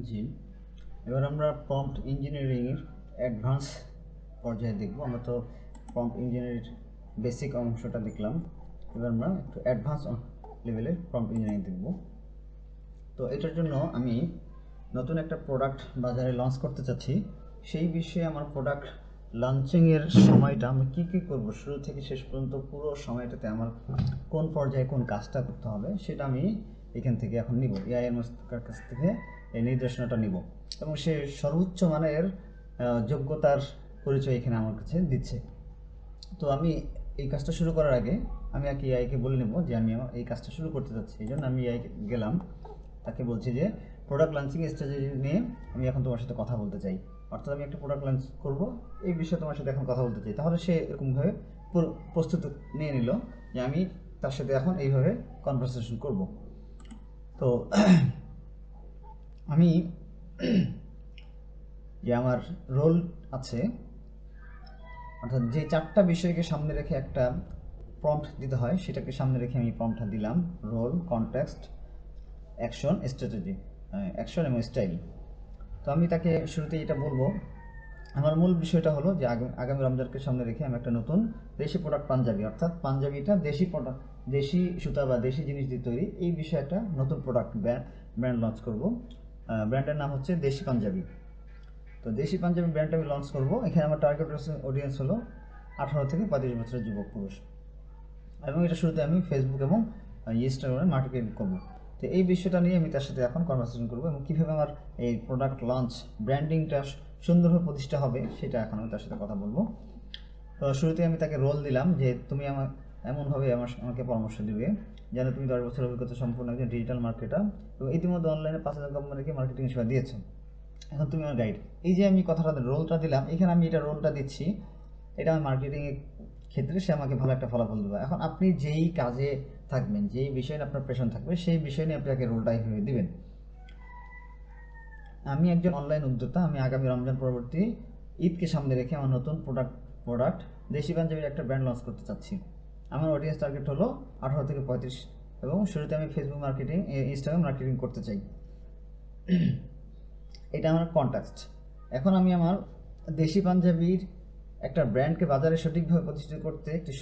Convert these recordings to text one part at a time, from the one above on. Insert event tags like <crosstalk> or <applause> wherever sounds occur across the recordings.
জি। এবার আমরা প্রম্পট ইঞ্জিনিয়ারিংয়ের অ্যাডভান্স পর্যায়ে দেখব। আমরা তো প্রম্পট ইঞ্জিনিয়ারিং বেসিক অংশটা দেখলাম। এবার আমরা একটু অ্যাডভান্স লেভেলের প্রম্পট ইঞ্জিনিয়ারিং দেখব। তো এটার জন্য আমি নতুন একটা প্রোডাক্ট বাজারে লঞ্চ করতে চাচ্ছি। সেই বিষয়ে আমার প্রোডাক্ট লঞ্চিংয়ের সময়টা আমি কী কী করব, শুরু থেকে শেষ পর্যন্ত পুরো সময়টাতে আমার কোন পর্যায়ে কোন কাজটা করতে হবে, সেটা আমি এখান থেকে এখন নিব। এআই কাছ থেকে এই নির্দেশনাটা নিব। এবং সে সর্বোচ্চ মানের যোগ্যতার পরিচয় এখানে আমার কাছে দিচ্ছে। তো আমি এই কাজটা শুরু করার আগে আমি আর কি এআইকে বলে নেব যে আমি আমার এই কাজটা শুরু করতে চাচ্ছি। এই জন্য আমি এআই গেলাম। তাকে বলছি যে প্রোডাক্ট লঞ্চিং স্ট্র্যাটেজি নিয়ে আমি এখন তোমার সাথে কথা বলতে চাই। অর্থাৎ আমি একটা প্রোডাক্ট লঞ্চ করব। এই বিষয়ে তোমার সাথে এখন কথা বলতে চাই। তাহলে সে এরকমভাবে পুরো- প্রস্তুত নিয়ে নিল যে আমি তার সাথে এখন এইভাবে কনভারসেশন করব। তো আমি যে আমার রোল আছে, অর্থাৎ যে চারটা বিষয়কে সামনে রেখে একটা প্রম্পট দিতে হয়, সেটাকে সামনে রেখে আমি প্রম্পটটা দিলাম role context action strategy action এবং স্টাইল তো আমি তাকে শুরুতে এটা বলব। আমার মূল বিষয়টা হলো যে আগামী রমজানকে সামনে রেখে আমি একটা নতুন দেশি প্রোডাক্ট পাঞ্জাবি, অর্থাৎ পাঞ্জাবিটা দেশি প্রোডাক্ট দেশি সুতা বা দেশি জিনিস দিয়ে তৈরি, এই বিষয়ে একটা নতুন প্রোডাক্ট ব্র্যান্ড লঞ্চ করব। ব্র্যান্ডের নাম হচ্ছে দেশি পাঞ্জাবি। তো দেশি পাঞ্জাবি ব্র্যান্ড আমি লঞ্চ করব। এখানে আমার টার্গেট অডিয়েন্স হলো আঠারো থেকে পঁয়ত্রিশ বছরের যুবক পুরুষ। এবং এটা শুরুতে আমি ফেসবুক এবং ইনস্টাগ্রামে মার্কেটিং করব। তো এই বিষয়টা নিয়ে আমি তার সাথে এখন কনভারসেশন করব এবং কীভাবে আমার এই প্রোডাক্ট লঞ্চ ব্র্যান্ডিংটা সুন্দরভাবে প্রতিষ্ঠা হবে সেটা এখন আমি তার সাথে কথা বলব। তো শুরুতে আমি তাকে রোল দিলাম যে, তুমি আমার এমনভাবে আমার আমাকে পরামর্শ দিবে যেন তুমি দশ বছর অভিজ্ঞতা সম্পূর্ণ একজন ডিজিটাল মার্কেটার এবং ইতিমধ্যে অনলাইনে পাঁচ হাজার কোম্পানিকে মার্কেটিং সেবা দিয়েছ। এখন তুমি আমার গাইড এই যে আমি কথাটা রোলটা দিলাম, এখানে আমি এটা রোলটা দিচ্ছি, এটা আমার মার্কেটিংয়ের ক্ষেত্রে সে আমাকে ভালো একটা ফলাফল দেবে। এখন আপনি যেই কাজে থাকবেন, যেই বিষয়ে আপনার পেশন থাকবে, সেই বিষয় নিয়ে আপনাকে রোলটা এইভাবে দিবেন। আমি একজন অনলাইন উদ্যোক্তা, আমি আগামী রমজান পরবর্তী ঈদকে সামনে রেখে আমার নতুন প্রোডাক্ট প্রোডাক্ট দেশি পাঞ্জাবির একটা ব্র্যান্ড লঞ্চ করতে চাচ্ছি। আমার অডিয়েন্স টার্গেট হলো আঠারো থেকে পঁয়ত্রিশ। এবং শুরুতে আমি ফেসবুক মার্কেটিং ইনস্টাগ্রাম মার্কেটিং করতে চাই। এটা আমার কন্ট্যাক্ট এখন আমি আমার দেশি পাঞ্জাবির একটা ব্র্যান্ডকে বাজারে সঠিকভাবে প্রতিষ্ঠিত করতে একটি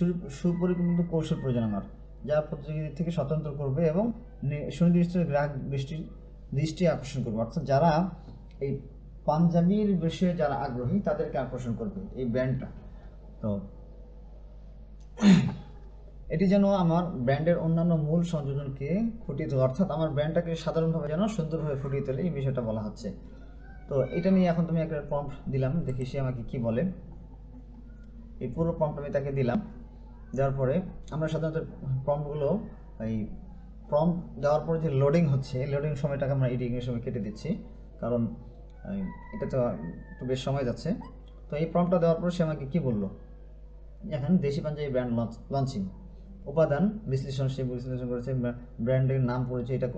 সুপরিকল্পিত কৌশল প্রয়োজন আমার, যা প্রতিযোগীদের থেকে স্বতন্ত্র করবে এবং সুনির্দিষ্ট গ্রাহক দৃষ্টি দৃষ্টি আকর্ষণ করবে। অর্থাৎ যারা এই পাঞ্জাবির বিষয়ে যারা আগ্রহী, তাদেরকে আকর্ষণ করবে এই ব্র্যান্ডটা তো এটি যেন আমার ব্র্যান্ডের অন্যান্য মূল সংযোজনকে ফুটিয়ে তোলে। অর্থাৎ আমার ব্র্যান্ডটাকে সাধারণভাবে যেন সুন্দরভাবে ফুটিয়ে তোলে, এই বিষয়টা বলা হচ্ছে। তো এটা নিয়ে এখন তুমি একটা প্রম্পট দিলাম, দেখি সে আমাকে কি বলে। এই পুরো প্রম্পট আমি তাকে দিলাম। দেওয়ার পরে আমরা সাধারণত প্রম্পটগুলো এই প্রম্পট দেওয়ার পরে যে লোডিং হচ্ছে লোডিং সময়টাকে আমরা এডিটিংয়ের সময় কেটে দিচ্ছি। কারণ এটা তো একটু বেশ সময় যাচ্ছে। তো এই প্রম্পটটা দেওয়ার পরে সে আমাকে কি বলল? এখন দেশি পাঞ্জাবি ব্র্যান্ড লঞ্চ লঞ্চিং উপাদান বিশ্লেষণ সে বিশ্লেষণ করেছে ব্র্যান্ডের নাম পরিচয় এটা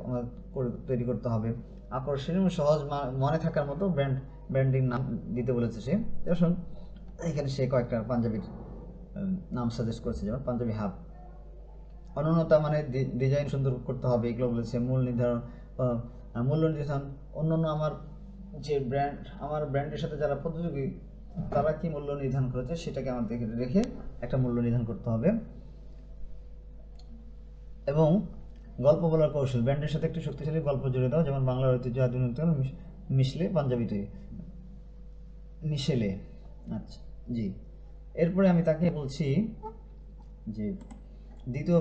তৈরি করতে হবে। আকর্ষণীয় সহজ মনে থাকার মতো ব্র্যান্ড ব্র্যান্ডিং নাম দিতে বলেছে সে। যেমন এখানে সে কয়েকটা পাঞ্জাবির নাম সাজেস্ট করেছে, যেমন পাঞ্জাবি হাব অনন্যতা মানে ডিজাইন সুন্দর করতে হবে, এগুলো বলেছে, মূল নির্ধারণ মূল্য নির্ধারণ। অন্যান্য আমার যে ব্র্যান্ড, আমার ব্র্যান্ডের সাথে যারা প্রতিযোগী, তারা কি মূল্য নির্ধারণ করেছে, সেটাকে আমাদের রেখে একটা মূল্য নির্ধারণ করতে হবে। এবং গল্প বলার কৌশল। ব্যান্ডের সাথে একটি শক্তিশালী গল্প জুড়ে দাও, যেমন বাংলার ঐতিহ্য আধুনিক মিশলে পাঞ্জাবি তৈরি। মিশেলে। আচ্ছা জি। এরপরে আমি তাকে বলছি যে, দ্বিতীয়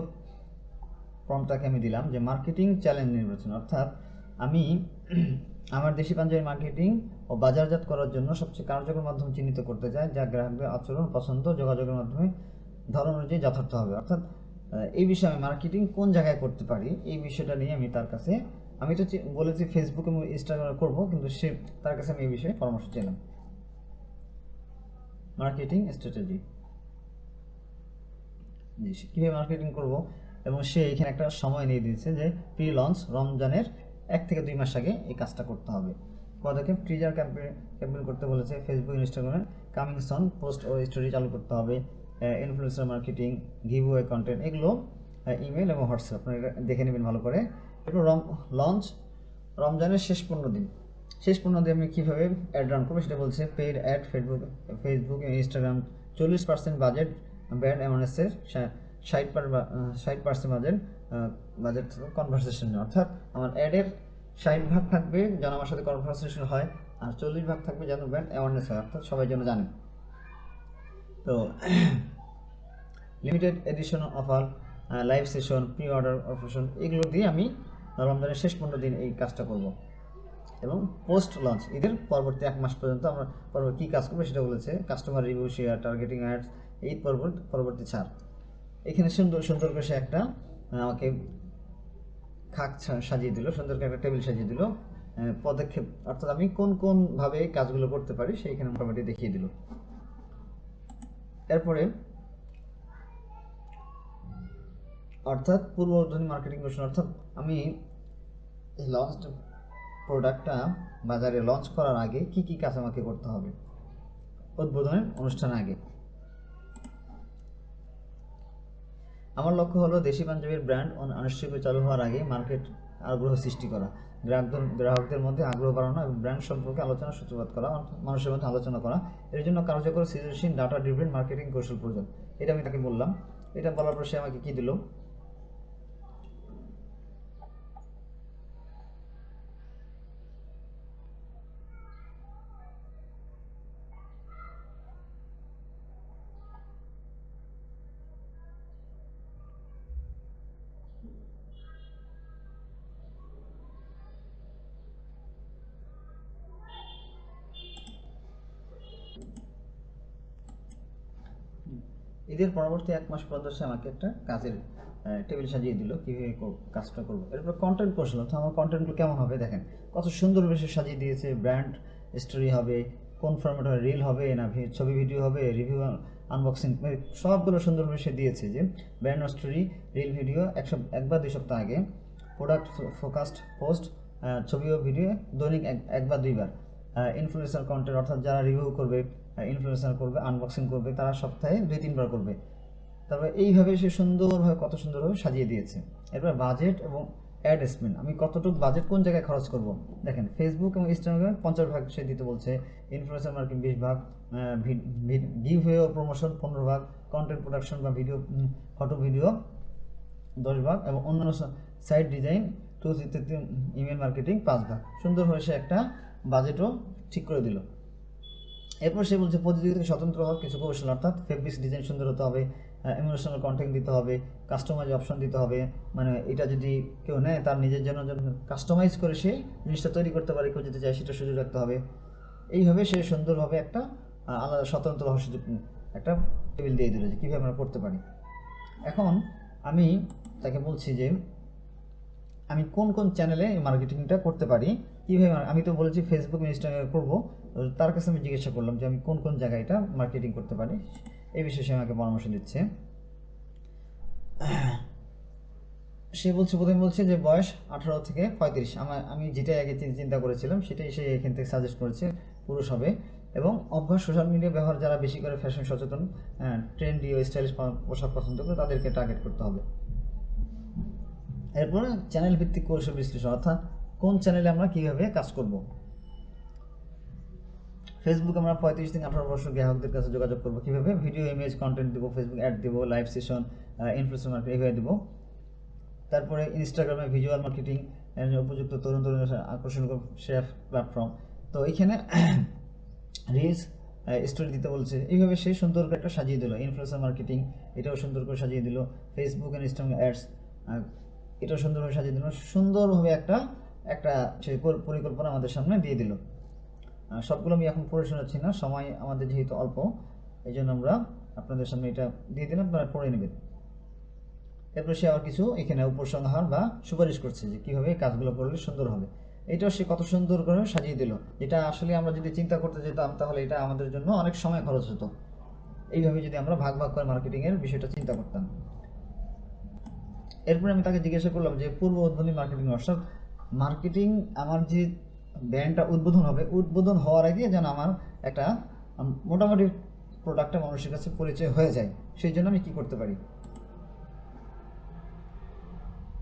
ফর্মটাকে আমি দিলাম যে, মার্কেটিং চ্যালেঞ্জ নির্বাচন। অর্থাৎ আমি <clears throat> আমার দেশি পাঞ্জাবি মার্কেটিং ও বাজারজাত করার জন্য সবচেয়ে কার্যকর মাধ্যম চিহ্নিত করতে চাই, যা গ্রাহকদের আচরণ, পছন্দ, যোগাযোগের মাধ্যমে ধরন অনুযায়ী যথার্থ হবে। অর্থাৎ এই বিষয়ে আমি মার্কেটিং কোন জায়গায় করতে পারি, এই বিষয়টা নিয়ে আমি তার কাছে, আমি তো বলেছি ফেসবুক এবং ইনস্টাগ্রামে করব, কিন্তু সে, তার কাছে আমি এই বিষয়ে পরামর্শ চাইলাম মার্কেটিং স্ট্র্যাটেজি কীভাবে মার্কেটিং করব, এবং সে এখানে একটা সময় নিয়ে দিয়েছে যে প্রি লঞ্চ রমজানের এক থেকে দুই মাস আগে এই কাজটা করতে হবে। পদক্ষেপ ট্রিজার ক্যাম্পেইন ক্যাম্পেইন করতে বলেছে ফেসবুক ইনস্টাগ্রামে কামিং সন পোস্ট ও স্টোরি চালু করতে হবে। ইনফ্লুয়েন্সার মার্কেটিং ওয়ে কন্টেন্ট এগুলো ইমেল এবং হোয়াটসঅ্যাপ আপনারা এটা দেখে নেবেন ভালো করে। এরপর রম লঞ্চ রমজানের শেষ পনেরো দিন। শেষ পণ্য দিন আমি কীভাবে অ্যাড রান করব সেটা বলছে। Paid ad Facebook Facebook Instagram চল্লিশ পার্সেন্ট বাজেট ব্র্যান্ড অ্যাওয়ারনেসের ষাট পার ষাট পার্সেন্ট বাজেট বাজেট কনভারসেশন অর্থাৎ আমার অ্যাডের ষাট ভাগ থাকবে যেন আমার সাথে কনভারসেশন হয়, আর চল্লিশ ভাগ থাকবে যেন ব্র্যান্ড অ্যাওয়ারনেস হয়। অর্থাৎ সবাই যেন জানে। তো limited edition offer live session pre order operation এগুলো দিয়ে আমি রমজানের শেষ পনেরো দিন এই কাজটা করব। এবং পোস্ট লঞ্চ ঈদের পরবর্তী এক মাস পর্যন্ত আমরা পরবর্তী কী কাজ করব সেটা বলেছে customer review share targeting ads Eid পরবর্তী পরবর্তী ছাড়। এখানে সুন্দর সুন্দর করে সে একটা আমাকে খাক সাজিয়ে দিল, সুন্দর করে একটা টেবিল সাজিয়ে দিল পদক্ষেপ, অর্থাৎ আমি কোন কোনভাবে কাজগুলো করতে পারি সেইখানে মোটামুটি দেখিয়ে দিল। এরপরে অর্থাৎ পূর্ব পূর্ববর্তী মার্কেটিং ঘোষণা অর্থাৎ আমি এই লঞ্চ প্রোডাক্টটা বাজারে লঞ্চ করার আগে কি কি কাজ আমাকে করতে হবে? উদ্বোধনের অনুষ্ঠান আগে। আমার লক্ষ্য হলো দেশি পাঞ্জাবির ব্র্যান্ড আনুষ্ঠানিক চালু হওয়ার আগে মার্কেট আগ্রহ সৃষ্টি করা, গ্রাহকদের গ্রাহকদের মধ্যে আগ্রহ বাড়ানো এবং ব্র্যান্ড সম্পর্কে আলোচনা সূত্রপাত করা মানুষের মধ্যে আলোচনা করা, এর জন্য কার্যকর সৃজনশীল ডাটা ড্রিভেন মার্কেটিং কৌশল প্রয়োজন। এটা আমি তাকে বললাম। এটা বলার পর সে আমাকে কি দিল? ঈদের পরবর্তী এক মাস পর সে আমাকে একটা কাজের টেবিল সাজিয়ে দিল, কীভাবে কাজটা করব। এরপর কন্টেন্ট কৌশল অর্থাৎ আমার কন্টেন্টগুলো কেমন হবে দেখেন? কত সুন্দর বেশি সাজিয়ে দিয়েছে ব্র্যান্ড স্টোরি হবে, কোন ফরম্যাট হবে রিল হবে, না ছবি ভিডিও হবে রিভিউ আনবক্সিং সবগুলো সুন্দর বেশি দিয়েছে যে ব্র্যান্ড স্টোরি রিল ভিডিও এক বা দুই সপ্তাহ আগে প্রোডাক্ট ফোকাসড পোস্ট ছবি ও ভিডিও দৈনিক এক বা দুইবার। ইনফ্লুয়েন্সার কন্টেন্ট অর্থাৎ যারা রিভিউ করবে ইনফ্লুয়েন্সার করবে আনবক্সিং করবে, তারা সপ্তাহে দুই, তিনবার করবে। তারপরে এইভাবে সে সুন্দরভাবে, কত সুন্দরভাবে সাজিয়ে দিয়েছে। এরপর বাজেট এবং অ্যাড স্পেন্ড আমি কতটুকু বাজেট কোন জায়গায় খরচ করব? দেখেন ফেসবুক এবং ইনস্টাগ্রামে পঞ্চাশ ভাগ সে দিতে বলছে। ইনফ্লুয়েন্সার মার্কেটিং বিশ ভাগ গিভ ওয়ে ও প্রমোশন পনেরো ভাগ কন্টেন্ট প্রোডাকশন বা ভিডিও ফটো ভিডিও দশ ভাগ এবং অন্যান্য site design to email marketing পাঁচ ভাগ। সুন্দরভাবে সে একটা বাজেটও ঠিক করে দিল। এরপর সে বলছে, প্রতিযোগিতা থেকে স্বতন্ত্র হওয়ার কিছু কৌশল অর্থাৎ ফেব্রিক্স ডিজাইন সুন্দর হতে হবে ইমোশনাল কন্টেন্ট দিতে হবে কাস্টমাইজ অপশন দিতে হবে। মানে এটা যদি কেউ নেয়, তার নিজের জন্য কাস্টমাইজ করে সে জিনিসটা তৈরি করতে পারে, কেউ যদি চায় সেটা সুযোগ রাখতে হবে। এইভাবে সে সুন্দরভাবে একটা আলাদা স্বতন্ত্র হওয়ার সুযোগ একটা টেবিল দিয়ে দিল যে কীভাবে আমরা করতে পারি। এখন আমি তাকে বলছি যে, আমি কোন কোন চ্যানেলে মার্কেটিংটা করতে পারি, কীভাবে আমি তো বলেছি ফেসবুক ইনস্টাগ্রামে করব। তার কাছে আমি জিজ্ঞাসা করলাম যে আমি কোন কোন জায়গায় এটা মার্কেটিং করতে পারি। এই বিষয়ে সে আমাকে পরামর্শ দিচ্ছে। সে বলছে, প্রথমে বলছে যে বয়স আঠারো থেকে পঁয়ত্রিশ। আমার, আমি যেটাই আগে চিন্তা করেছিলাম, সেটাই সে এখান থেকে সাজেস্ট করেছে, পুরুষ হবে। এবং অভ্যাস সোশ্যাল মিডিয়া ব্যবহার যারা বেশি করে ফ্যাশন সচেতন ট্রেন্ডি ও স্টাইলিশ পোশাক পছন্দ করে, তাদেরকে টার্গেট করতে হবে। এরপরে চ্যানেল ভিত্তিক কৌশল বিশ্লেষণ, অর্থাৎ কোন চ্যানেলে আমরা কীভাবে কাজ করব? ফেসবুক আমরা পঁয়ত্রিশ থেকে আঠারো বছর গ্রাহকদের কাছে যোগাযোগ করব। কীভাবে? ভিডিও ইমেজ কন্টেন্ট দেবো ফেসবুক অ্যাড দেবো লাইভ সেশন ইনফ্লুয়েন্সার মার্কেট এইভাবে দেবো। তারপরে ইনস্টাগ্রামে ভিজুয়াল মার্কেটিং উপযুক্ত তরুণ তরুণ আকর্ষণ শেয়ার প্ল্যাটফর্ম তো এইখানে রিলস স্টোরি দিতে বলছে। এইভাবে সে সুন্দর করে একটা সাজিয়ে দিল। ইনফ্লুয়েন্সার মার্কেটিং এটাও সুন্দর করে সাজিয়ে দিল। ফেসবুক ইনস্টাগ্রাম অ্যাডস এটাও সুন্দরভাবে সাজিয়ে দিল। সুন্দরভাবে একটা একটা পরিকল্পনা আমাদের সামনে দিয়ে দিল। সবগুলো আমি এখন পড়ে শোনাচ্ছি না, সময় আমাদের যেহেতু অল্প এই জন্য আমরা আপনাদের সামনে এটা দিয়ে দিলাম আপনারা পড়ে নেবেন এরপর সে আবার কিছু এখানে উপসংহার বা সুপারিশ করছে যে কীভাবে কাজগুলো করলে সুন্দর হবে। এটাও সে কত সুন্দর করে সাজিয়ে দিল। এটা আসলে আমরা যদি চিন্তা করতে যেতাম, তাহলে এটা আমাদের জন্য অনেক সময় খরচ হতো। এইভাবে যদি আমরা ভাগ ভাগ করে মার্কেটিংয়ের বিষয়টা চিন্তা করতাম। এরপরে আমি তাকে জিজ্ঞাসা করলাম যে পূর্ব উদ্বোধনী মার্কেটিং অর্থাৎ মার্কেটিং আমার যে ব্র্যান্ডটা উদ্বোধন হবে। উদ্বোধন হওয়ার আগে যেন আমার একটা মোটামুটি প্রোডাক্টটা মানুষের কাছে পরিচয় হয়ে যায়। সেই জন্য আমি কী করতে পারি?